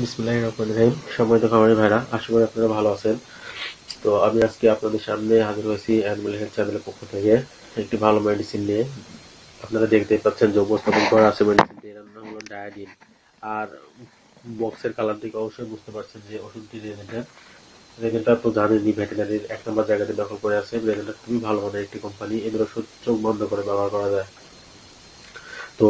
বিসমুল্লাহ রহমান রহিম। সম্মানিত খামারি ভাইরা, আশা করি আপনারা ভালো আছেন। তো আমি আজকে আপনাদের সামনে হাজির হয়েছি অ্যানিমাল হেলথ চ্যানেলের পক্ষ থেকে একটি ভালো মেডিসিন নিয়ে। আপনারা দেখতে পাচ্ছেন যে উপস্থাপন করা আছে মেডিসিনটি এর নাম হলো ডায়াডিন আর বক্সের কালার থেকে অবশ্যই বুঝতে পারছেন যে ওষুধটি রেজেন্টার। রেজেন্টা তো জানেনই ভেটেনারির এক নম্বর জায়গাতে দখল করে আছে। রেজেন্টার খুবই ভালো মানের একটি কোম্পানি এদের ওষুধ চোখ বন্ধ করে ব্যবহার করা যায়। তো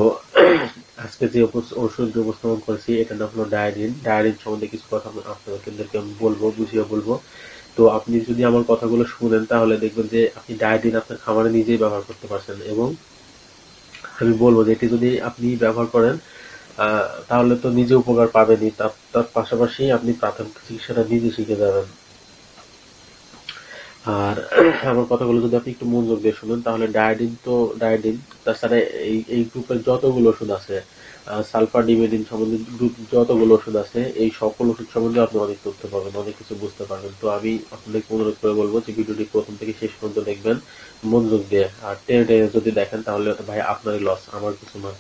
আজকে যে ওষুধ উপস্থাপন করেছি এটার নাম হলো ডায়ারিন। ডায়ারিন সম্বন্ধে কিছু কথা আপনাদেরকে আমি বলব, বুঝিয়ে বলব। তো আপনি যদি আমার কথাগুলো শুনেন, তাহলে দেখবেন যে আপনি ডায়ারিন আপনার খামারে নিজেই ব্যবহার করতে পারছেন। এবং আমি বলব যে এটি যদি আপনি ব্যবহার করেন তাহলে তো নিজে উপকার পাবেনই। তার পাশাপাশি আপনি প্রাথমিক চিকিৎসাটা নিজে শিখে যাবেন। আর আমার কথাগুলো যদি আপনি একটু মনোযোগ দিয়ে শুনেন, তাহলে ডায়াডিন তো, ডায়াডিন, তাছাড়া এই এই গ্রুপের যতগুলো ওষুধ আছে সালফার ডিমেডিন সম্বন্ধে গ্রুপ যতগুলো ওষুধ আছে, এই সকল ওষুধ সম্বন্ধে আপনি অনেক তথ্য পাবেন, অনেক কিছু বুঝতে পারবেন। তো আমি আপনাদেরকে অনুরোধ করে বলব যে ভিডিওটি প্রথম থেকে শেষ পর্যন্ত দেখবেন, মনোযোগ দিয়ে। আর টেনে টেনে যদি দেখেন, তাহলে ভাই আপনারই লস আমার কিছু না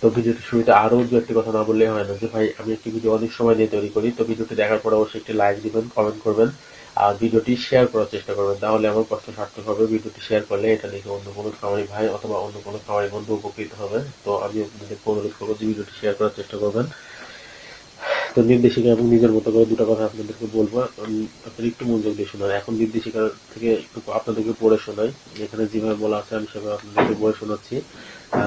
তো ভিডিওটি শুরুতে আরও দু একটি কথা না বললে হয় না, যে ভাই আমি একটি ভিডিও অনেক সময় দিয়ে তৈরি করি, তো ভিডিওটি দেখার পর অবশ্যই একটি লাইক দিবেন কমেন্ট করবেন। ভিডিওটি শেয়ার করার চেষ্টা করবেন। তাহলে আমার কষ্ট সার্থক হবে, ভিডিওটি শেয়ার করলে এটা দেখে অন্য কোনো খামারি ভাই অথবা অন্য কোনো খামারি বন্ধু উপকৃত হবে। তো আমি আপনাদের অনুরোধ করব যে ভিডিওটি শেয়ার করার চেষ্টা করবেন। তো নির্দেশিকা এবং নিজের মতো করে দুটো কথা আপনাদেরকে বলব। আপনারা একটু মনোযোগ দিয়ে শোনান। এখন নির্দেশিকা থেকে একটু আপনাদেরকে পড়ে শোনাই। এখানে যেভাবে বলা আছে, আমি সেভাবে আপনাদেরকে পড়ে শোনাচ্ছি।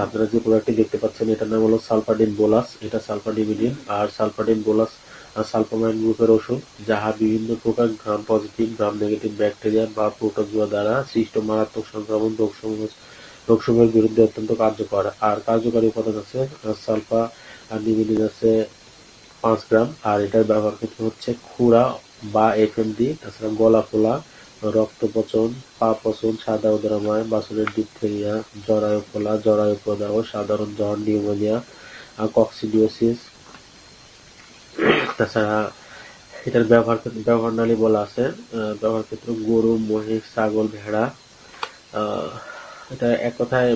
আপনারা যে প্রোডাক্টটি দেখতে পাচ্ছেন, এটার নাম হলো সালফাডিন বোলাস এটা সালফাডিমিডিন আর সালফাডিন বোলাস সালফামাইন গ্রুপের ওষুধ, যাহা বিভিন্ন প্রকার gram positive gram negative bacteria বা প্রোটোজোয়া দ্বারা সৃষ্ট মারাত্মক সংক্রমণ রোগসমূহের বিরুদ্ধে অত্যন্ত কার্যকর। আর কার্যকারী উপাদান আছে সালফা আর নিমিডিন আছে পাঁচ গ্রাম আর এটার ব্যবহার ক্ষেত্রে হচ্ছে খুরা বা এফএমডি তাছাড়া গলা ফোলা রক্তপচন, পা পচন, সাদা উদরাময়, বাসনের ডিপথেরিয়া জরায়ু ফোলা জরায়ু প্রদাহ সাধারণ জ্বর নিউমোনিয়া কক্সিডিওসিস তাছাড়া এটার ব্যবহার ব্যবহার নালী বলা আছে ব্যবহার ক্ষেত্রে গরু, মহিষ, ছাগল, ভেড়া এটা এক কথায়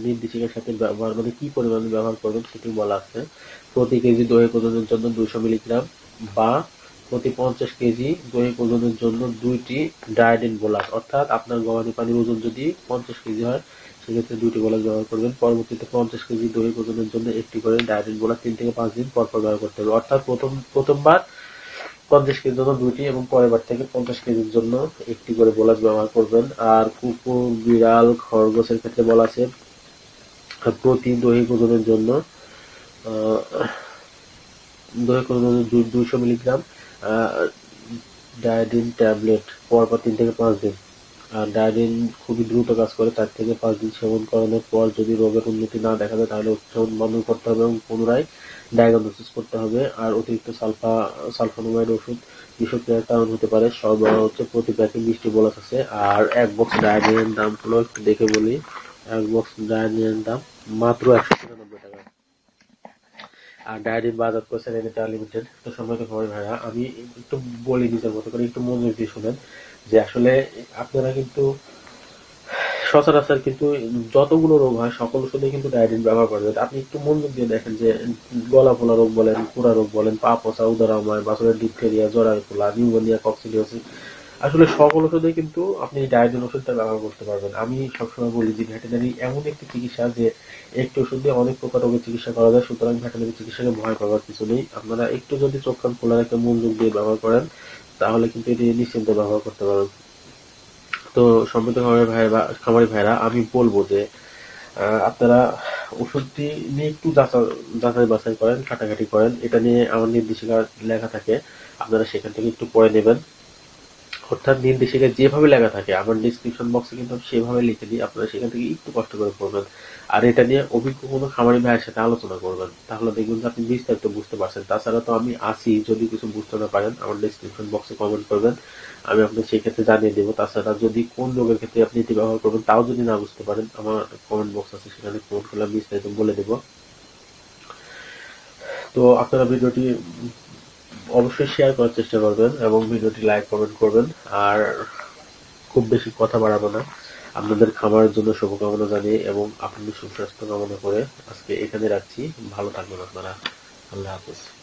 নির্দেশিকার সাথে ব্যবহার মানে কি পরিমাণে ব্যবহার করবেন সেটি বলা আছে। প্রতি কেজি দই ওজনের জন্য দুইশো মিলিগ্রাম বা প্রতি পঞ্চাশ কেজি দই ওজনের জন্য দুইটি ডায়োডিন বোলাস অর্থাৎ আপনার গবাদি পানির ওজন যদি পঞ্চাশ কেজি হয় সেক্ষেত্রে দুইটি বোলাস ব্যবহার করবেন। পরবর্তীতে পঞ্চাশ কেজি দই ওজনের জন্য একটি করে ডায়োডিন বোলাস তিন থেকে পাঁচ দিন পর পর ব্যবহার করতে হবে। অর্থাৎ প্রথম, প্রথমবার পঞ্চাশ কেজির জন্য দুইটি এবং পরের বার থেকে পঞ্চাশ কেজির জন্য একটি করে বোলাস ব্যবহার করবেন। আর কুকুর, বিড়াল, খরগোশের ক্ষেত্রে বলা আছে, প্রতি দৈহিক ওজনের জন্য দৈহিক ওজনের দুইশো মিলিগ্রাম ডায়োডিন ট্যাবলেট পরপর তিন থেকে পাঁচ দিন। ডায়োডিন খুবই দ্রুত কাজ করে চার থেকে পাঁচ দিন সেবন করানোর পর যদি রোগের উন্নতি না দেখা যায়, তাহলে সেবন বন্ধ করতে হবে এবং পুনরায় ডায়াগনোসিস করতে হবে। আর অতিরিক্ত সালফা, সালফানোমাইড ওষুধ বিষক্রিয়ার কারণ হতে পারে। সব হচ্ছে প্রতি প্যাকেট বিশটি বলাস আছে। আর এক বক্স ডায়োডিনের দাম হলো একটু দেখে বলি। এক বক্স ডায়োডিনের দাম মাত্র একশো তিরানব্বই টাকা। আর ডায়েরির বাজার করছে রেনেটা লিমিটেড। তো সময় তো ভাইয়া আমি একটু বলি নিজের মতো করে, একটু মনোযোগ দিয়ে শুনেন। যে আসলে আপনারা কিন্তু সচরাচর কিন্তু যতগুলো রোগ হয়, সকল ওষুধে কিন্তু ডায়ারিন ব্যবহার করা যায়। আপনি একটু মনোযোগ দিয়ে দেখেন যে, গলা ফোলা রোগ বলেন, পুরা রোগ বলেন, পা পচা, উদরাময় বাসনের ডিপথেরিয়া, জরায়ু ফোলা, নিউমোনিয়া, কক্সিডিওসিস, আসলে সকল ওষুধে কিন্তু আপনি ডায়ারিন ওষুধটা ব্যবহার করতে পারবেন। আমি সবসময় বলি যে ভেটেনারি এমন একটি চিকিৎসা যে, একটি ওষুধ দিয়ে অনেক প্রকার রোগের চিকিৎসা করা যায়, সুতরাং ভেটেনারি চিকিৎসাকে ভয় পাওয়ার কিছু নেই। আপনারা একটু যদি চোখ কান খোলা রেখে মনোযোগ দিয়ে ব্যবহার করেন তাহলে কিন্তু এটি নিশ্চিন্ত ব্যবহার করতে পারবেন তো সম্মিলিত ভাই বা খামারি ভাইরা আমি বলব যে আপনারা ওষুধটি নিয়ে একটু যাচাই বাছাই করেন ঘাটাঘাটি করেন। এটা নিয়ে আমার নির্দেশিকা লেখা থাকে। আপনারা সেখান থেকে একটু পড়ে নেবেন। অর্থাৎ নির্দেশিকা যেভাবে লেখা থাকে, আমার ডিসক্রিপশন বক্সে কিন্তু আমি সেভাবে লিখে দিই, আপনারা সেখান থেকে একটু কষ্ট করে পড়বেন। আর এটা নিয়ে অভিজ্ঞ কোনো খামারি ভাইয়ের সাথে আলোচনা করবেন। তাহলে দেখবেন আপনি বিস্তারিত বুঝতে পারছেন। তাছাড়া তো আমি আসি যদি কিছু বুঝতে না পারেন, আমার ডিসক্রিপশন বক্সে কমেন্ট করবেন। আমি আপনাকে সেই ক্ষেত্রে জানিয়ে দেবো। তাছাড়া যদি কোন রোগের ক্ষেত্রে আপনি এটি ব্যবহার করবেন, তাও যদি না বুঝতে পারেন, আমার কমেন্ট বক্স আছে, সেখানে কমেন্ট করলে বিস্তারিত বলে দেবো। তো আপনারা ভিডিওটি অবশ্যই শেয়ার করার চেষ্টা করবেন এবং ভিডিওটি লাইক কমেন্ট করবেন। আর খুব বেশি কথা বাড়াবো না। আপনাদের খামারের জন্য শুভকামনা জানিয়ে এবং আপনাদের সুস্বাস্থ্য কামনা করে আজকে এখানে রাখছি। ভালো থাকবেন আপনারা। আল্লাহ হাফিজ।